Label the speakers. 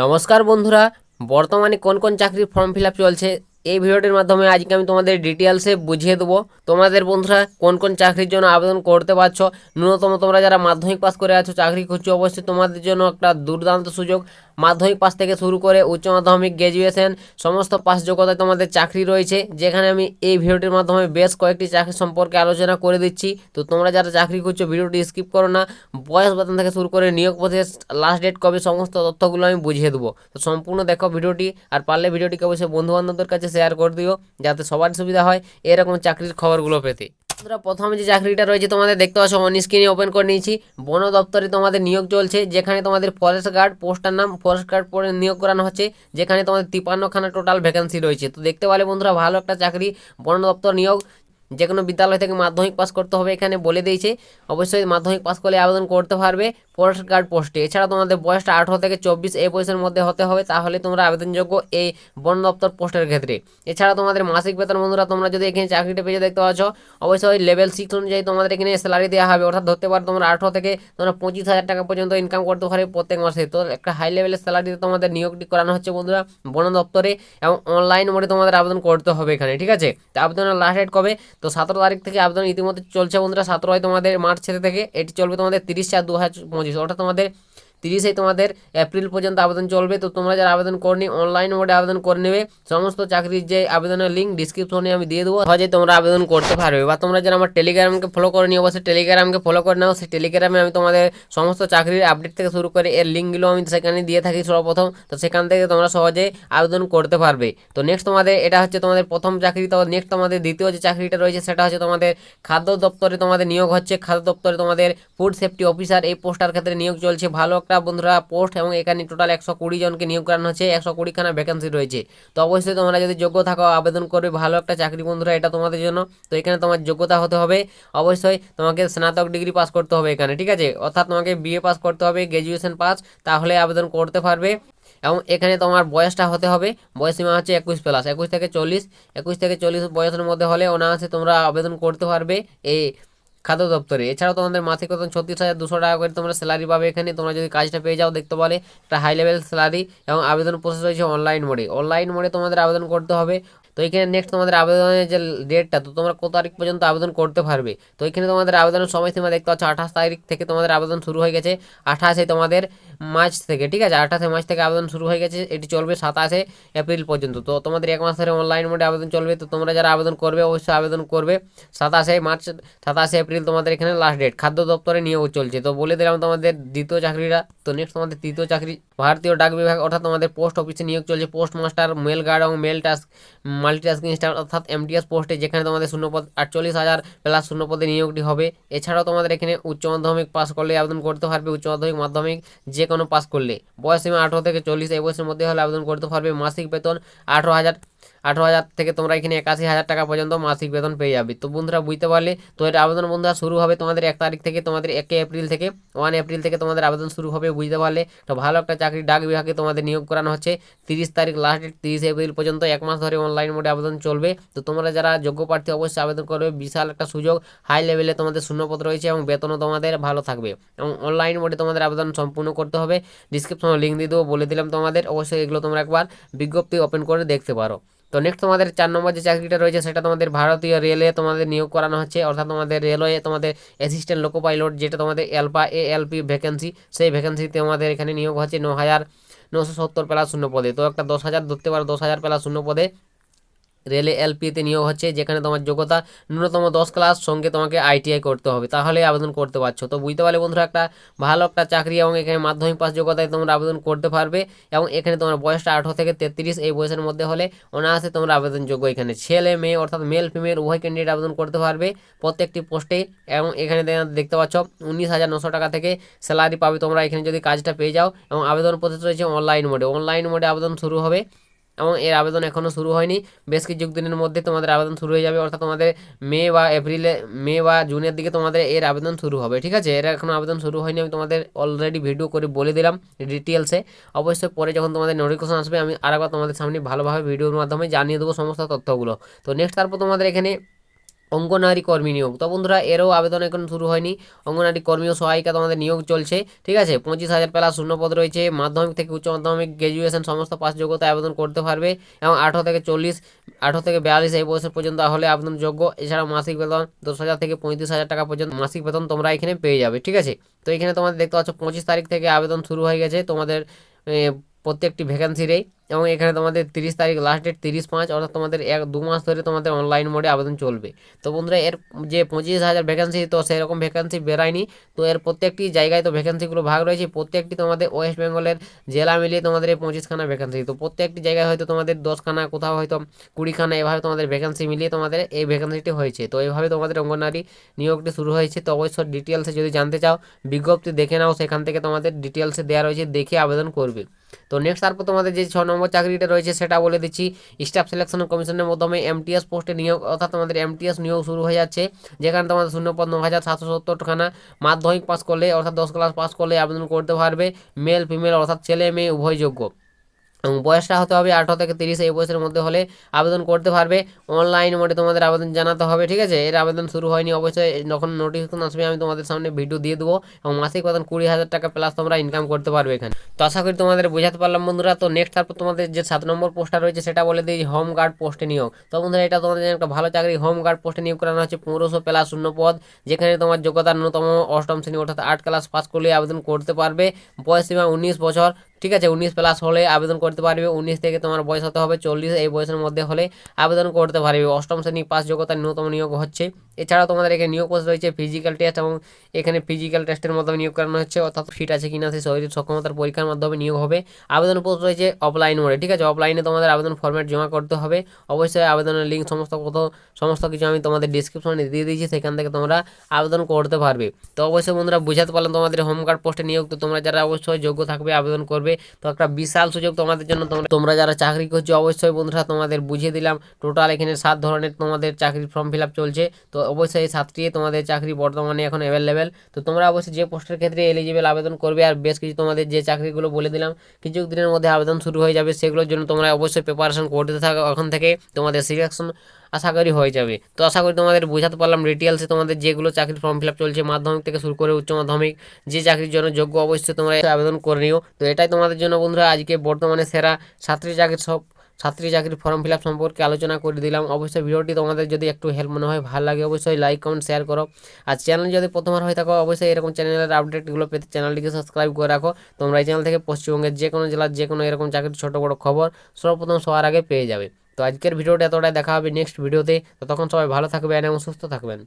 Speaker 1: নমস্কার বন্ধুরা, বর্তমানে কোন কোন চাকরির ফর্ম ফিল চলছে, এই ভিডিওটির মাধ্যমে আজকে আমি তোমাদের ডিটেলসে বুঝিয়ে দেবো। তোমাদের বন্ধুরা, কোন কোন চাকরির জন্য আবেদন করতে পারছ? ন্যূনতম তোমরা যারা মাধ্যমিক পাস করে আছো, চাকরি খুঁজছো, অবশ্যই তোমাদের জন্য একটা দুর্দান্ত সুযোগ। মাধ্যমিক পাস থেকে শুরু করে উচ্চ মাধ্যমিক গ্র্যাজুয়েশন সমস্ত পাস যোগ্যতায় তোমাদের চাকরি রয়েছে। যেখানে আমি এই ভিডিওটির মাধ্যমে বেশ কয়েকটি চাকরি সম্পর্কে আলোচনা করে দিচ্ছি। তো তোমরা যারা চাকরি খুঁজছো, ভিডিওটি স্কিপ করো না। বয়স বেতন থেকে শুরু করে নিয়োগ প্রসেস লাস্ট ডেট কবে সমস্ত তথ্যগুলো আমি বুঝিয়ে দেবো। তো সম্পূর্ণ দেখো ভিডিওটি, আর পারলে ভিডিওটিকে অবশ্যই বন্ধু বান্ধবদের কাছে শেয়ার করে দিও, যাতে সবার সুবিধা হয় এরকম চাকরির খবরগুলো পেতে। বন্ধুরা, প্রথমে যে চাকরিটা রয়েছে তোমাদের দেখতে পাচ্ছ অন স্ক্রিনে ওপেন করে নিয়েছি। বন দপ্তরে তোমাদের নিয়োগ চলছে, যেখানে তোমাদের ফরেস্ট গার্ড পোস্টার নাম গার্ড পরে নিয়োগ করানো হচ্ছে, যেখানে তোমাদের তিপ্পান্নখানা টোটাল ভ্যাকেন্সি রয়েছে। তো দেখতে পালে বন্ধুরা, ভালো একটা চাকরি, বন দপ্তর নিয়োগ যে কোনো বিদ্যালয় থেকে মাধ্যমিক পাস করতে হবে এখানে বলে দিয়েছে। অবশ্যই মাধ্যমিক পাস করলে আবেদন করতে পারবে ফরেস্ট গার্ড পোস্টে। এছাড়া তোমাদের বয়সটা আঠারো থেকে চব্বিশ এই বয়সের মধ্যে হতে হবে, তাহলে তোমরা আবেদনযোগ্য এই বন দপ্তর পোস্টের ক্ষেত্রে। এছাড়া তোমাদের মাসিক বেতন, বন্ধুরা, তোমরা যদি এখানে চাকরিটা পেয়ে দেখতে পাচ্ছ, অবশ্যই লেভেল সিক্স অনুযায়ী তোমাদের এখানে স্যালারি দেওয়া হবে। অর্থাৎ ধরতে পারো তোমরা আঠারো থেকে তোমরা পঁচিশ হাজার টাকা পর্যন্ত ইনকাম করতে পারবে প্রত্যেক মাসে। তো একটা হাই লেভেলের স্যালারিতে তোমাদের নিয়োগটি করানো হচ্ছে, বন্ধুরা, বন দপ্তরে। এবং অনলাইন মোডে তোমাদের আবেদন করতে হবে এখানে, ঠিক আছে? তো আবেদনের লাস্ট ডেট কবে? তো সতেরো তারিখ থেকে আবেদন ইতিমধ্যে চলছে বন্ধুরা। সতেরোই তোমাদের মার্চ থেকে এটি চলবে তোমাদের তিরিশ চার দু হাজার পঁচিশ। ওটা তোমাদের তিরিশে তোমাদের এপ্রিল পর্যন্ত আবেদন চলবে। তো তোমরা যারা আবেদন করনি অনলাইন মোডে আবেদন করে নেবে। সমস্ত চাকরির যে আবেদনের লিঙ্ক ডিসক্রিপশনে আমি দিয়ে দেবো। সহজে তোমরা আবেদন করতে পারবে। বা তোমরা যারা আমার টেলিগ্রামকে ফলো করে নিও অবশ্যই টেলিগ্রামকে ফলো করে নাও। সেই টেলিগ্রামে আমি তোমাদের সমস্ত চাকরির আপডেট থেকে শুরু করে এর লিঙ্কগুলো আমি সেখানে দিয়ে থাকি সর্বপ্রথম। তো সেখান থেকে তোমরা সহজে আবেদন করতে পারবে। তো নেক্সট তোমাদের, এটা হচ্ছে তোমাদের প্রথম চাকরি। তো নেক্সট তোমাদের দ্বিতীয় যে চাকরিটা রয়েছে, সেটা হচ্ছে তোমাদের খাদ্য দপ্তরে তোমাদের নিয়োগ হচ্ছে। খাদ্য দপ্তরে তোমাদের ফুড সেফটি অফিসার এই পোস্টার ক্ষেত্রে নিয়োগ চলছে। ভালো বন্ধুরা পোস্ট এবং এখানে টোটাল একশো কুড়ি জনকে নিয়োগ করানো হচ্ছে, একশো কুড়িখানা ভ্যাকেন্সি রয়েছে। তো অবশ্যই তোমরা যদি যোগ্য থাকো, আবেদন করবে, ভালো একটা চাকরি বন্ধুরা এটা তোমাদের জন্য। তো এখানে তোমার যোগ্যতা হতে হবে। অবশ্যই তোমাকে স্নাতক ডিগ্রি পাস করতে হবে এখানে, ঠিক আছে? অর্থাৎ তোমাকে বিএ পাস করতে হবে গ্র্যাজুয়েশন পাস তাহলে আবেদন করতে পারবে। এবং এখানে তোমার বয়সটা হতে হবে, বয়স সীমা হচ্ছে একুশ প্লাস একুশ থেকে চল্লিশ, একুশ থেকে চল্লিশ বয়সের মধ্যে হলে অনায়াসে তোমরা আবেদন করতে পারবে। এই খাদ্য দপ্তরে। এছাড়াও তোমাদের মাসিক বেতন ছত্রিশ হাজার দুশো টাকা করে তোমরা স্যালারি পাবে এখানে। তোমরা যদি কাজটা পেয়ে যাও, দেখতে পারে একটা হাই লেভেল স্যালারি এবং আবেদন প্রসেস রয়েছে অনলাইন মোডে অনলাইন মোডে তোমাদের আবেদন করতে হবে। তো এখানে নেক্সট তোমাদের আবেদনের যে ডেটটা তো তোমরা কত তারিখ পর্যন্ত আবেদন করতে পারবে? তো এখানে তোমাদের আবেদনের সময়সীমা দেখতে পাচ্ছ, আঠাশ তারিখ থেকে তোমাদের আবেদন শুরু হয়ে গেছে। আঠাশে তোমাদের মার্চ থেকে, ঠিক আছে? আঠাশে মার্চ থেকে আবেদন শুরু হয়ে গেছে, এটি চলবে সাতাশে এপ্রিল পর্যন্ত। তো তোমাদের এক মাস ধরে অনলাইন মোডে আবেদন চলবে, তো তোমরা যারা আবেদন করবে, অবশ্যই আবেদন করবে। সাতাশে মার্চ, সাতাশে এপ্রিল তোমাদের এখানে লাস্ট ডেট খাদ্য দপ্তরে নিয়োগ চলছে। তো বলে দিলাম তোমাদের দ্বিতীয় চাকরিটা, তো নেক্সট তোমাদের তৃতীয় চাকরি, ভারতীয় ডাক বিভাগ, অর্থাৎ তোমাদের পোস্ট অফিসে নিয়োগ চলছে। পোস্ট মাস্টার মেল গার্ড এবং মেল টাস্ক মাল্টিটাস্কিং স্টাফ অর্থাৎ এমটিএস পোস্টে যেখানে তোমাদের শূন্যপদ আটচল্লিশ হাজার প্লাস শূন্যপদে নিয়োগটি হবে। এছাড়াও তোমাদের এখানে উচ্চ মাধ্যমিক পাস করলে আবেদন করতে পারবে উচ্চ মাধ্যমিক মাধ্যমিক যে কোনো পাস করলে। বয়স সীমা আঠারো থেকে চল্লিশ, এই বয়সের মধ্যে হলে আবেদন করতে পারবে। মাসিক বেতন আঠারো হাজার আঠারো হাজার থেকে তোমরা এখানে একাশি হাজার টাকা পর্যন্ত মাসিক বেতন পেয়ে যাবে। তো বন্ধুরা, বুঝতে পারলে? তো এর আবেদন বন্ধুরা শুরু হবে তোমাদের এক তারিখ থেকে, তোমাদের একে এপ্রিল থেকে, ওয়ান এপ্রিল থেকে তোমাদের আবেদন শুরু হবে, বুঝতে পারলে? তো ভালো একটা চাকরি ডাক বিভাগে তোমাদের নিয়োগ করানো হচ্ছে। তিরিশ তারিখ লাস্ট ডেট তিরিশ এপ্রিল পর্যন্ত এক মাস ধরে অনলাইন মোডে আবেদন চলবে। তো তোমরা যারা যোগ্য প্রার্থী অবশ্যই আবেদন করবে। বিশাল একটা সুযোগ হাই লেভেলে তোমাদের শূন্যপদ রয়েছে এবং বেতনও তোমাদের ভালো থাকবে। এবং অনলাইন মোডে তোমাদের আবেদন সম্পূর্ণ করতে হবে। ডিসক্রিপশনে লিঙ্ক দিয়ে দেবো, বলে দিলাম তোমাদের। অবশ্যই এগুলো তোমরা একবার বিজ্ঞপ্তি ওপেন করে দেখতে পারো। তো নেক্সট তোমাদের চার নম্বর যে চাকরিটা রয়েছে, সেটা তোমাদের ভারতীয় রেলে তোমাদের নিয়োগ করানো হচ্ছে। অর্থাৎ তোমাদের রেলওয়ে তোমাদের অ্যাসিস্ট্যান্ট লোকো পাইলট যেটা তোমাদের এলপা এ এলপি ভ্যাকেন্সি সেই ভ্যাকেন্সিতে আমাদের এখানে নিয়োগ হচ্ছে ন হাজার নশো সত্তর প্লাস শূন্য পদে। তো একটা দশ হাজার ধরতে পারো, দশ হাজার প্লাস শূন্য পদে। রেলে এলপিতে নিয়োগ হচ্ছে, যেখানে তোমার যোগ্যতা ন্যূনতম দশ ক্লাস, সঙ্গে তোমাকে আইটিআই করতে হবে। তাহলে আবেদন করতে পারছ। তো বুঝতে পারলে বন্ধুরা, একটা ভালো একটা চাকরি এবং এখানে মাধ্যমিক পাস যোগ্যতায় তোমরা আবেদন করতে পারবে এবং এখানে তোমার বয়সটা আঠারো থেকে তেত্রিশ, এই বয়সের মধ্যে হলে অনায়াসে তোমরা আবেদনযোগ্য এখানে। ছেলে, মেয়ে অর্থাৎ মেল ফিমেল উভয় ক্যান্ডিডেট আবেদন করতে পারবে প্রত্যেকটি পোস্টে এবং এখানে দেখতে পাচ্ছ উনিশ হাজার নশো টাকা থেকে স্যালারি পাবে তোমরা। এখানে যদি কাজটা পেয়ে যাও এবং আবেদন প্রসেস রয়েছে অনলাইন মোডে অনলাইন মোডে আবেদন শুরু হবে। এবং এর আবেদন এখনও শুরু হয়নি। বেশ কিছু দিনের মধ্যে তোমাদের আবেদন শুরু হয়ে যাবে, অর্থাৎ তোমাদের মে বা এপ্রিলে, মে বা জুনের দিকে তোমাদের এর আবেদন শুরু হবে, ঠিক আছে? এর এখনও আবেদন শুরু হয়নি, আমি তোমাদের অলরেডি ভিডিও করে বলে দিলাম ডিটেলসে অবশ্যই পরে যখন তোমাদের নোটিফিকেশন আসবে, আমি আরেকবার তোমাদের সামনে ভালোভাবে ভিডিওর মাধ্যমে জানিয়ে দেবো সমস্ত তথ্যগুলো। তো নেক্সট তারপর তোমাদের এখানে অঙ্গনারী কর্মী নিয়োগ। তো বন্ধুরা, এরও আবেদন এখন শুরু হয়নি। অঙ্গনারী কর্মী ও সহায়িকা তোমাদের নিয়োগ চলছে। ঠিক আছে? পঁচিশ হাজার প্লাস শূন্য পদ রয়েছে। মাধ্যমিক থেকে উচ্চ মাধ্যমিক গ্র্যাজুয়েশন সমস্ত পাস যোগ্যতা আবেদন করতে পারবে এবং আঠারো থেকে চল্লিশ, আঠারো থেকে বিয়াল্লিশ এই বছর পর্যন্ত হলে আবেদনযোগ্য এছাড়া মাসিক বেতন দশ হাজার থেকে পঁয়ত্রিশ হাজার টাকা পর্যন্ত মাসিক বেতন তোমরা এখানে পেয়ে যাবে। ঠিক আছে? তো এখানে তোমাদের দেখতে পাচ্ছ, পঁচিশ তারিখ থেকে আবেদন শুরু হয়ে গেছে। তোমাদের প্রত্যেকটি ভ্যাকেন্সিরেই এবং এখানে তোমাদের তিরিশ তারিখ লাস্ট ডেট তিরিশ পাঁচ, অর্থাৎ তোমাদের এক, দু মাস ধরে তোমাদের অনলাইন মোডে আবেদন চলবে। তো বন্ধুরা, এর যে পঁচিশ হাজার ভ্যাকেন্সি তো সেরকম ভ্যাকেন্সি বেরায়নি। তো এর প্রত্যেকটি জায়গায় তো ভ্যাকেন্সিগুলো ভাগ রয়েছে। প্রত্যেকটি তোমাদের ওয়েস্ট বেঙ্গলের জেলা মিলিয়ে তোমাদের এই পঁচিশখানা ভ্যাকেন্সি তো প্রত্যেকটি জায়গায় হয়তো তোমাদের দশখানা, কোথাও হয়তো কুড়িখানা এভাবে তোমাদের ভ্যাকেন্সি মিলিয়ে তোমাদের এই ভ্যাকেন্সিটি হয়েছে। তো এইভাবে তোমাদের অঙ্গনারী নিয়োগটি শুরু হয়েছে। তো অবশ্যই ডিটেলসে যদি জানতে চাও, বিজ্ঞপ্তি দেখে নাও। সেখান থেকে তোমাদের ডিটেলসে দেওয়া রয়েছে, দেখে আবেদন করবে। তো নেক্সট তারপর তোমাদের যে ছ নম্বর চাকরিটা রয়েছে সেটা বলে দিচ্ছি। স্টাফ সিলেকশন কমিশনের মাধ্যমে এমটিএস পোস্টে নিয়োগ, অর্থাৎ তোমাদের এমটিএস নিয়োগ শুরু হয়ে যাচ্ছে। যেখানে তোমাদের শূন্য পদ ন হাজার সাতশো সত্তরখানা মাধ্যমিক পাস করলে, অর্থাৎ দশ ক্লাস পাস করলে আবেদন করতে পারবে। মেল ফিমেল অর্থাৎ ছেলে মেয়ে উভয় যোগ্য এবং বয়সটা হতে হবে আঠারো থেকে তিরিশ, এই বয়সের মধ্যে হলে আবেদন করতে পারবে। অনলাইন মোডে তোমাদের আবেদন জানাতে হবে, ঠিক আছে? এর আবেদন শুরু হয়নি অবশ্যই যখন নোটিফিকেশন আসবে, আমি তোমাদের সামনে ভিডিও দিয়ে দেবো এবং মাসিক বেতন কুড়ি হাজার টাকা প্লাস তোমরা ইনকাম করতে পারবে এখানে। তো আশা করি তোমাদের বোঝাতে পারলাম বন্ধুরা। তো নেক্সট তারপর তোমাদের যে সাত নম্বর পোস্টটা রয়েছে, সেটা বলে দিই হোম গার্ড পোস্টে নিয়োগ। তো বন্ধুরা, এটা তোমাদের একটা ভালো চাকরি। হোম গার্ড পোস্টে নিয়োগ করানো হচ্ছে পনেরোশো প্লাস শূন্য পদ, যেখানে তোমার যোগ্যতা ন্যূনতম অষ্টম শ্রেণি অর্থাৎ আট ক্লাস পাস করলে আবেদন করতে পারবে। বয়স সীমা উনিশ বছর। ঠিক আছে, উনিশ প্লাস হলে আবেদন করতে পারবে, উনিশ থেকে তোমার বয়স হতে হবে চল্লিশ, এই বয়সের মধ্যে হলে আবেদন করতে পারবে। অষ্টম শ্রেণি পাস যোগ্যতার ন্যূনতম নিয়োগ হচ্ছে এছাড়াও তোমাদের এখানে নিয়োগ পোস্ট রয়েছে ফিজিক্যাল টেস্ট এবং এখানে ফিজিক্যাল টেস্টের মাধ্যমে নিয়োগ করানো হচ্ছে, অর্থাৎ ফিট আছে কিনা সেই শরীর সক্ষমতার পরীক্ষার মাধ্যমে নিয়োগ হবে। আবেদন পোস্ট রয়েছে অফলাইন মোডে ঠিক আছে? অফলাইনে তোমাদের আবেদন ফর্ম্যাট জমা করতে হবে। অবশ্যই আবেদনের লিঙ্ক সমস্ত কত, সমস্ত কিছু আমি তোমাদের ডিসক্রিপশনে দিয়ে দিয়েছি, সেখান থেকে তোমরা আবেদন করতে পারবে। তো অবশ্যই বন্ধুরা, বুঝাতে পারলাম তোমাদের হোম গার্ড পোস্টে নিয়োগ, তো তোমরা যারা অবশ্যই যোগ্য থাকবে, আবেদন করবে। তো একটা বিশাল সুযোগ তোমাদের জন্য, তোমরা তোমরা যারা চাকরি করছ, অবশ্যই বন্ধুরা তোমাদের বুঝিয়ে দিলাম। টোটাল এখানে সাত ধরনের তোমাদের চাকরির ফর্ম ফিল চলছে। তো অবশ্যই সাতটি তোমাদের চাকরি বর্তমানে এখন অ্যাভেলেবেল তো তোমরা অবশ্যই যে পোস্টের ক্ষেত্রে এলিজিবল আবেদন করবে, আর বেশ কিছু তোমাদের যে চাকরিগুলো বলে দিলাম, কিছু দিনের মধ্যে আবেদন শুরু হয়ে যাবে, সেগুলোর জন্য তোমরা অবশ্যই প্রিপারেশন করতে থাকো। এখন থেকে তোমাদের সিলেকশন আশা করি হয়ে যাবে। তো আশা করি তোমাদের বোঝাতে পারলাম ডিটেলসে তোমাদের যেগুলো চাকরির ফর্ম ফিল আপ চলছে, মাধ্যমিক থেকে শুরু করে উচ্চ মাধ্যমিক, যে চাকরির জন্য যোগ্য অবশ্যই তোমরা আবেদন করে নিও। তো এটাই তোমাদের জন্য বন্ধুরা, আজকে বর্তমানে সেরা ছাত্রী চাকরির সব ছাত্রী চাকরির ফর্ম ফিল সম্পর্কে আলোচনা করে দিলাম। অবশ্যই ভিডিওটি তোমাদের যদি একটু হেল্প মনে হয়, ভালো লাগে অবশ্যই লাইক কমেন্ট শেয়ার করো। আর চ্যানেল যদি প্রথমবার হয়ে থাকো, অবশ্যই এরকম চ্যানেলের আপডেটগুলো পেতে চ্যানেলটিকে সাবস্ক্রাইব করে রাখো। তোমরা এই চ্যানেল থেকে পশ্চিমবঙ্গের যে কোনো জেলার যে কোনো এরকম চাকরির ছোটো বড়ো খবর সর্বপ্রথম সবার আগে পেয়ে যাবে। তো আজকের ভিডিওটা এতটাই, দেখা হবে নেক্সট ভিডিওতে ততক্ষণ সবাই ভালো থাকবেন এবং সুস্থ থাকবেন।